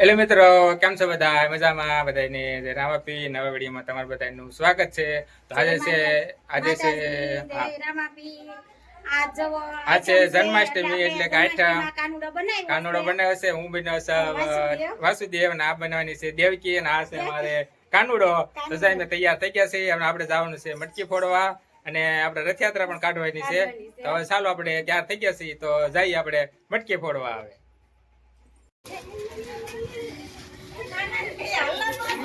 એટલે મિત્રો કેમ છો બધા? મજામાં? બધાને જય રામાપી નવા વિડીયોમાં તમારું બધાનું સ્વાગત છે. તો આજે છે આજે છે આજ છે જન્માષ્ટમી એટલે કે આઠમ. કાનુડો બનાવ્યો છે. હું બનાવ વાસુદેવ. વાસુદેવ અને આ બનાવવાની છે. દેવકી અને આ છે અમારે કાનુડો. તો સાહેબ તૈયાર થઈ ગયા છે. હવે આપણે જવાનું છે મટકી ફોડવા અને આપણે રથયાત્રા પણ કાઢવાની છે. તો હવે ચાલો આપણે ક્યાં થઈ ગયા છીએ. તો જઈએ આપણે મટકી ફોડવા આવે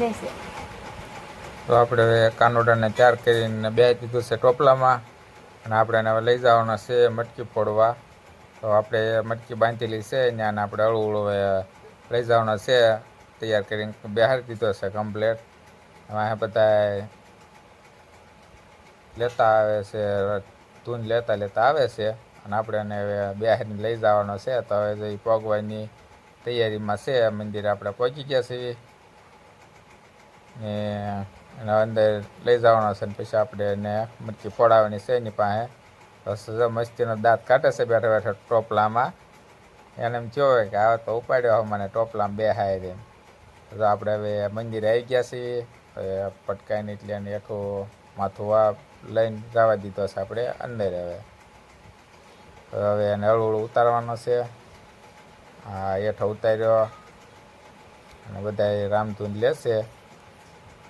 જશે તો આપણે હવે કાનોડાને તૈયાર કરીને બે દીધું છે ટોપલામાં. અને આપણે એને હવે લઈ જવાના છે મટકી ફોડવા. તો આપણે મટકી બાંધેલી છે ત્યાં આપણે હળવું હવે લઈ જવાના છે. તૈયાર કરીને બહાર દીધો છે કમ્પ્લેટ આ બધા લેતા આવે છે, ધૂન લેતા લેતા આવે છે. અને આપણે એને હવે બેહારીને લઈ જવાનો છે. તો હવે પગવાની તૈયારીમાં છે, મંદિરે આપણે પહોંચી ગયા છીએ. ને એના અંદર લઈ જવાનો છે ને પછી આપણે એને મટકી ફોડાવવાની છે એની પાસે. મસ્તીનો દાંત કાઢે છે બેઠા બેઠા ટોપલામાં. એને એમ થયો કે આ તો ઉપાડ્યો મને ટોપલામાં બે હાય રે તો આપણે હવે મંદિરે આવી ગયા છીએ. હવે પટકાઈને એટલે એને એઠું માથું આ લઈને જવા દીધો છે આપણે અંદર હવે. હવે એને હળવું ઉતારવાનો છે. હા હેઠો ઉતાર્યો. અને બધા રામધૂન લેશે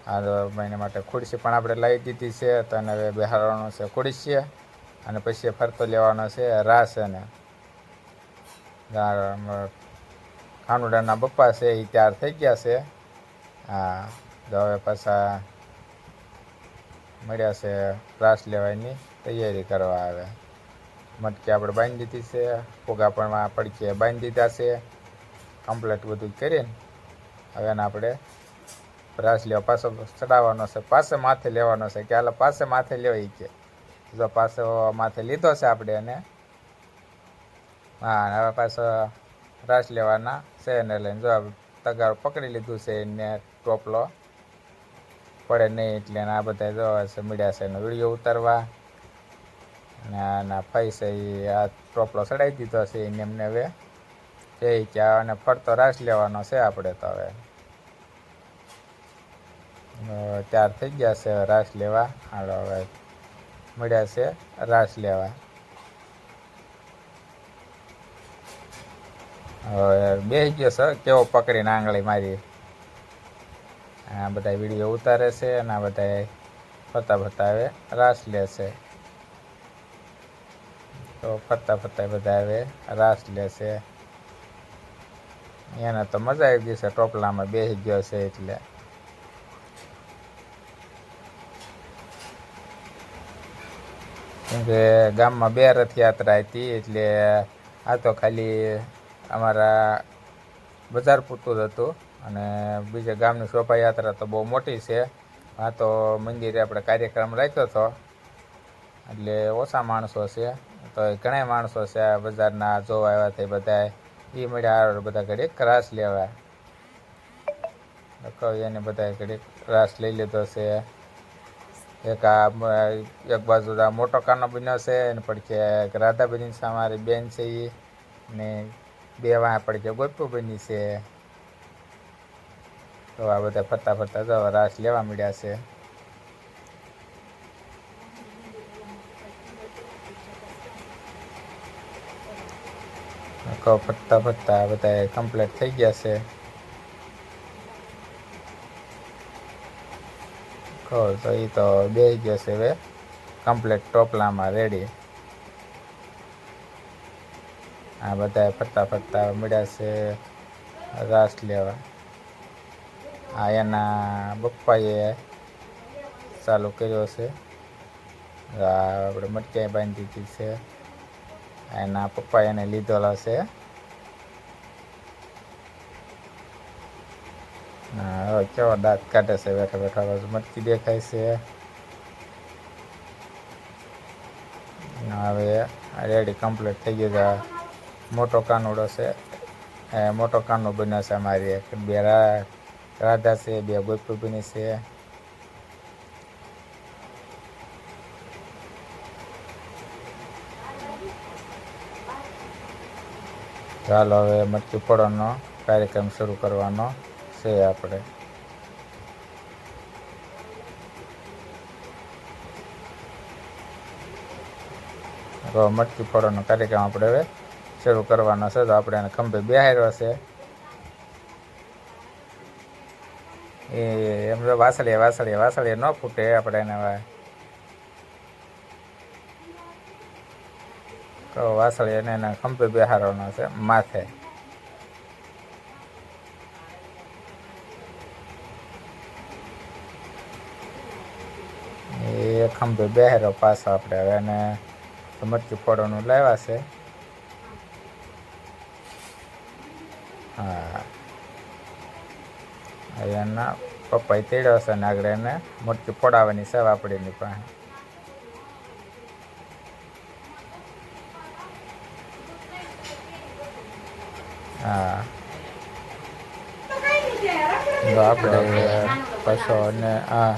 આ મહિના માટે ખુરશી પણ આપણે લાવી દીધી છે, તો એને હવે બેહારવાનો છે ખુરશી. અને પછી ફરતો લેવાનો છે રાસ એને. ખાનુડાના બપ્પા છે એ તૈયાર થઈ ગયા છે. હા, તો હવે પાછા મળ્યા છે રાસ લેવાની તૈયારી કરવા આવે મટકી આપણે બાંધી દીધી છે, ફુગા પણ આ બાંધી દીધા છે. કમ્પ્લેટ બધું કરીને હવે એને આપણે રાસ લેવા પાછો ચડાવવાનો છે પાસે માથે લેવાનો છે, કે હાલ પાસે માથે લેવાય કે. જો પાછો માથે લીધો છે આપણે એને. હા, હવે પાછો રાસ લેવાના છે એને લઈને. જો તગારો પકડી લીધું છે એને ટોપલો. પડે નહીં એટલે આ બધા જો છે મીડિયા છે એનો વીડિયો ઉતારવા. અને આના ફઈ છે એ આ ટોપલો ચડાવી દીધો છે એને એમને હવે. કે આને ફરતો રાસ લેવાનો છે આપણે તો હવે. તૈયાર થઈ ગયા છે, રાસ લેવા. હાલો, હવે મળ્યા છે, રાસ લેવા. હવે બે ગયો છે, કેવો પકડીને આંગળી મારી. આ બધા વીડિયો ઉતારે છે અને આ બધા ફરતા ફરતા હવે રાસ લે છે. તો ફરતા ફરતા બધા હવે રાસ લે છે. એને તો મજા આવી ગઈ છે, ટોપલામાં બેસી ગયો છે એટલે. કેમ કે ગામમાં બે રથયાત્રા હતી, એટલે આ તો ખાલી અમારા બજાર પૂરતું જ હતું અને બીજા ગામની શોભાયાત્રા તો બહુ મોટી છે. આ તો મંદિરે આપણે કાર્યક્રમ રાખ્યો હતો. એટલે ઓછા માણસો છે, તો એ ઘણા માણસો છે બજારના, જોવા આવ્યા હતા બધા એ મળ્યા બધા ઘડીક રાસ લેવા. એને બધા ઘડીક રાસ લઈ લીધો છે. એક આ એક બાજુ આ મોટો કાનો બન્યો છે અને પડખે એક રાધાબેન અમારી બેન છે એ ને બે વાં પડખે ગોપુ બની છે. તો આ બધા ફરતા ફરતા તો રાસ લેવા મળ્યા છે. ફરતા ફરતા બધા કમ્પ્લીટ થઈ ગયા છે. કહો તો એ તો બે ગયો છે હવે કમ્પ્લેટ ટોપલામાં રેડી આ બધા ફરતા ફરતા મળ્યા છે રાસ લેવા. આ એના બપ્પાએ ચાલુ કર્યો છે. આપણે મટકાઈ બાંધી દીધી છે. એના પપ્પા એને લીધેલો છે. હવે કેવો દાંત કાઢે છે, બેઠા બેઠા બાજુ મટકી દેખાય છે. હવે રેડી કમ્પ્લીટ થઈ ગયું છે. મોટો કાનુડો છે. એ મોટો કાનો બન્યો છે અમારી એક, બે રાધા છે, બે ગોપી છે. ચાલો હવે મટકી પડવાનો કાર્યક્રમ શરૂ કરવાનો. છે આપણે. તો મટકી ફોડવાનો કાર્યક્રમ આપણે હવે શરૂ કરવાનો છે. તો આપણે એને ખંભે બેહાર્યો છે. એ એમ તો વાસળીએ વાસળીએ વાસળીએ ન ફૂટે. આપણે એને તો વાસળી એના ખંભે બેહારવાનો છે માથે એ ખંભે બહેરો પાછો આપણે હવે એને મટકી ફોડવાનું લાવ્યા છે. હા. એના પપ્પાએ તેડ્યો છે ને આગળ એને મટકી ફોડાવવાની છે વાપડીની પાસે. હા. આપણે પાછો અને આ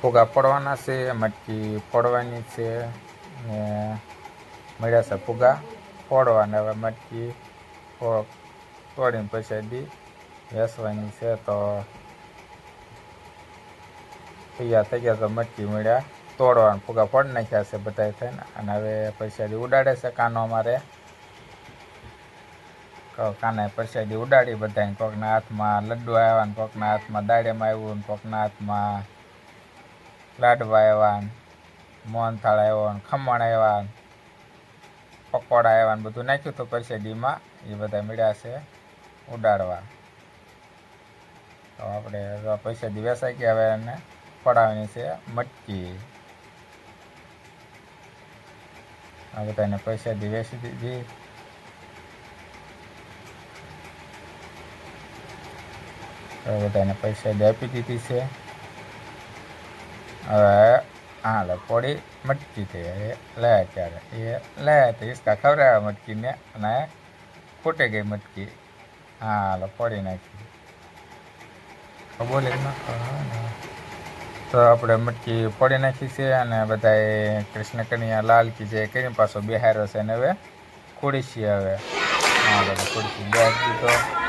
ફુગા પડવાના છે, મટકી પડવાની છે ને મળ્યા છે ફુગા પડવાના. હવે મટકી તોડીને પછી દી વેસવાની છે તો તૈયાર થઈ ગયા તો મટકી મળ્યા. તોડવાના ફુગા ફોડી નાખ્યા છે બધા થઈને. અને હવે પૈસાથી ઉડાડે છે કાનો અમારે. કાને પરસાદી ઉડાડી બધાને કોકના હાથમાં લડ્ડુ આવ્યા ને કોકના હાથમાં દાડેમાં આવ્યું ને કોકના હાથમાં લાડવા આવ્યા મોહનથાળ આવ્યો ખમણ આવ્યા પકોડા આવ્યા ને બધું નાખ્યું હતું પરસેડીમાં એ બધા મળ્યા છે ઉડાડવા. તો આપણે તો પરસાદી વેસાઈ ગયા હવે એને પડાવવાની છે મટકી. આ બધાને પરસાદી વેસી દીધી. તો બધાને પૈસા આપી દીધી છે. હવે હા લે પોડી મટકી થઈ એ લે ત્યારે. એ લે તો ઈસકા ખવડાવ્યા મટકીને અને ફૂટી ગઈ મટકી. હા લે પોડી નાખી. બોલે. તો આપણે મટકી પડી નાખી છે અને બધાએ કૃષ્ણ કન્યા લાલ કી જે કરીને પાછો બિહાર છે ને હવે ખોડીશી હવે. હા, બધા ખોડીશી. બે દીધો.